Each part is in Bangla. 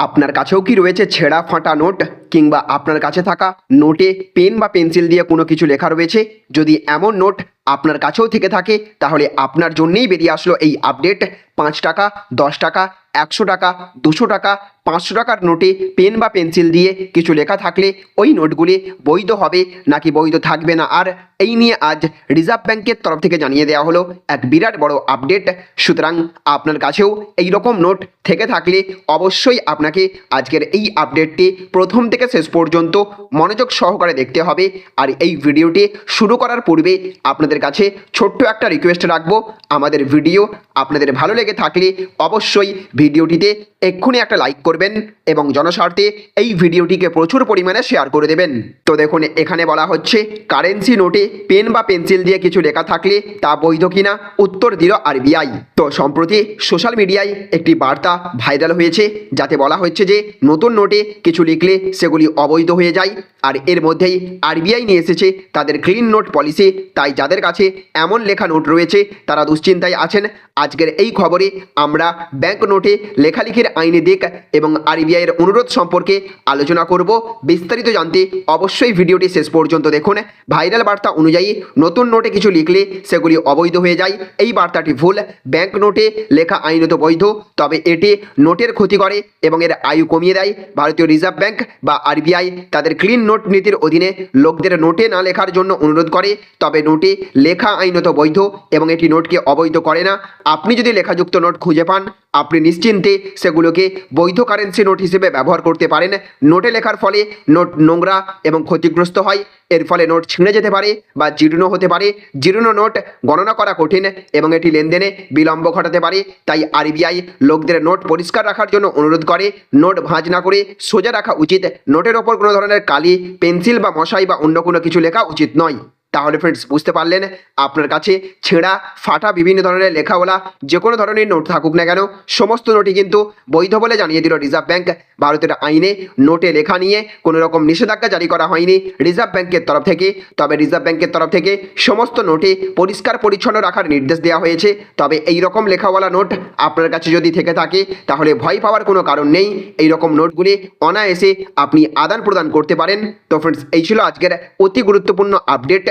আপনার কাছেও কি রয়েছে ছেঁড়া ফাঁটা নোট? কিংবা আপনার কাছে থাকা নোটে পেন বা পেন্সিল দিয়ে কোনো কিছু লেখা রয়েছে, যদি এমন নোট আপনার কাছেও থেকে থাকে, তাহলে আপনার জন্যেই বেরিয়ে আসলো এই আপডেট। পাঁচ টাকা, দশ টাকা, একশো টাকা, দুশো টাকা, পাঁচশো টাকার নোটে পেন বা পেন্সিল দিয়ে কিছু লেখা থাকলে ওই নোটগুলি বৈধ হবে, নাকি বৈধ থাকবে না? আর এই নিয়ে আজ রিজার্ভ ব্যাংকের তরফ থেকে জানিয়ে দেওয়া হলো এক বিরাট বড় আপডেট। সুতরাং আপনার কাছেও এই রকম নোট থেকে থাকলে অবশ্যই আপনাকে আজকের এই আপডেটটি প্রথম থেকে শেষ পর্যন্ত মনোযোগ সহকারে দেখতে হবে। আর এই ভিডিওটি শুরু করার পূর্বে আপনাদের কাছে ছোট্ট একটা রিকোয়েস্ট রাখব। আমাদের ভিডিও আপনাদের ভালো লেগে থাকলে অবশ্যই ভিডিওটিতে এক্ষুনি একটা লাইক করবেন এবং জনস্বার্থে এই ভিডিওটিকে প্রচুর পরিমাণে শেয়ার করে দেবেন। তো দেখুন, এখানে বলা হচ্ছে কারেন্সি নোটে পেন বা পেন্সিল দিয়ে কিছু লেখা থাকলে তা বৈধ কিনা? উত্তর দিল আরবিআই তো সম্প্রতি সোশ্যাল মিডিয়ায় একটি বার্তা ভাইরাল হয়েছে, যাতে বলা হচ্ছে যে নতুন নোটে কিছু লিখলে সেগুলি অবৈধ হয়ে যায়। আর এর মধ্যেই আরবিআই নিয়ে এসেছে তাদের ক্লিন নোট পলিসি তাই যাদের কাছে এমন লেখা নোট রয়েছে, তারা দুশ্চিন্তায় আছেন। আজকের এই খবরে আমরা ব্যাংক নোটে লেখালেখির আইনি দিক এবং আরবিআইয়ের অনুরোধ সম্পর্কে আলোচনা করব। বিস্তারিত জানতে অবশ্যই ভিডিওটি শেষ পর্যন্ত দেখুন। ভাইরাল বার্তা অনুযায়ী নতুন নোটে কিছু লিখলে সেগুলি অবৈধ হয়ে যায়। এই বার্তাটি ভুল। ব্যাংক নোটে লেখা আইনত বৈধ, তবে এটি নোটের ক্ষতি করে এবং এর আয়ু কমিয়ে দেয়। ভারতীয় রিজার্ভ ব্যাংক বা আরবিআই তাদের ক্লিন নোট নীতির অধীনে লোকদের নোটে না লেখার জন্য অনুরোধ করে, তবে নোটে লেখা আইনত বৈধ এবং এটি নোটকে অবৈধ করে না। আপনি যদি লেখাযুক্ত নোট খুঁজে পান আপনি নিশ্চিন্তে সেগুলোকে বৈধ কারেন্সি নোট হিসেবে ব্যবহার করতে পারেন। নোটে লেখার ফলে নোট নোংরা এবং ক্ষতিগ্রস্ত হয়। এর ফলে নোট ছিঁড়ে যেতে পারে বা জীর্ণ হতে পারে। জীর্ণ নোট গণনা করা কঠিন এবং এটি লেনদেনে বিলম্ব ঘটাতে পারে। তাই আরবিআই লোকদের নোট পরিষ্কার রাখার জন্য অনুরোধ করে নোট ভাঁজ না করে সোজা রাখা উচিত। নোটের ওপর কোনো ধরনের কালি পেন্সিল বা মশাই বা অন্য কোনো কিছু লেখা উচিত নয়। তাহলে ফ্রেন্ডস বুঝতে পারলেন? আপনার কাছে ছেঁড়া, ফাটা বিভিন্ন ধরনের লেখাওয়ালা যে কোনো ধরনের নোট থাকুক না কেন, সমস্ত নোটই কিন্তু বৈধ বলে জানিয়ে দিল রিজার্ভ ব্যাংক ভারতের আইনে নোটে লেখা নিয়ে কোনো রকম নিষেধাজ্ঞা জারি করা হয়নি রিজার্ভ ব্যাংকের তরফ থেকে। তবে রিজার্ভ ব্যাংকের তরফ থেকে সমস্ত নোটে পরিষ্কার, পরিচ্ছন্ন রাখার নির্দেশ দেওয়া হয়েছে। তবে এই রকম লেখাওয়ালা নোট আপনার কাছে যদি থেকে থাকে, তাহলে ভয় পাওয়ার কোনো কারণ নেই। এই রকম নোটগুলি অনায়াসে আপনি আদান প্রদান করতে পারেন। তো ফ্রেন্ডস এই ছিল আজকের অতি গুরুত্বপূর্ণ আপডেট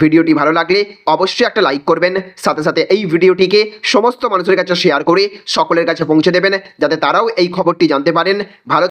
ভিডিওটি ভালো লাগলে অবশ্যই একটা লাইক করবেন। সাথে সাথে এই ভিডিওটিকে সমস্ত মানুষের কাছে শেয়ার করে সকলের কাছে পৌঁছে দেবেন, যাতে তারাও এই খবরটি জানতে পারেন। ভালো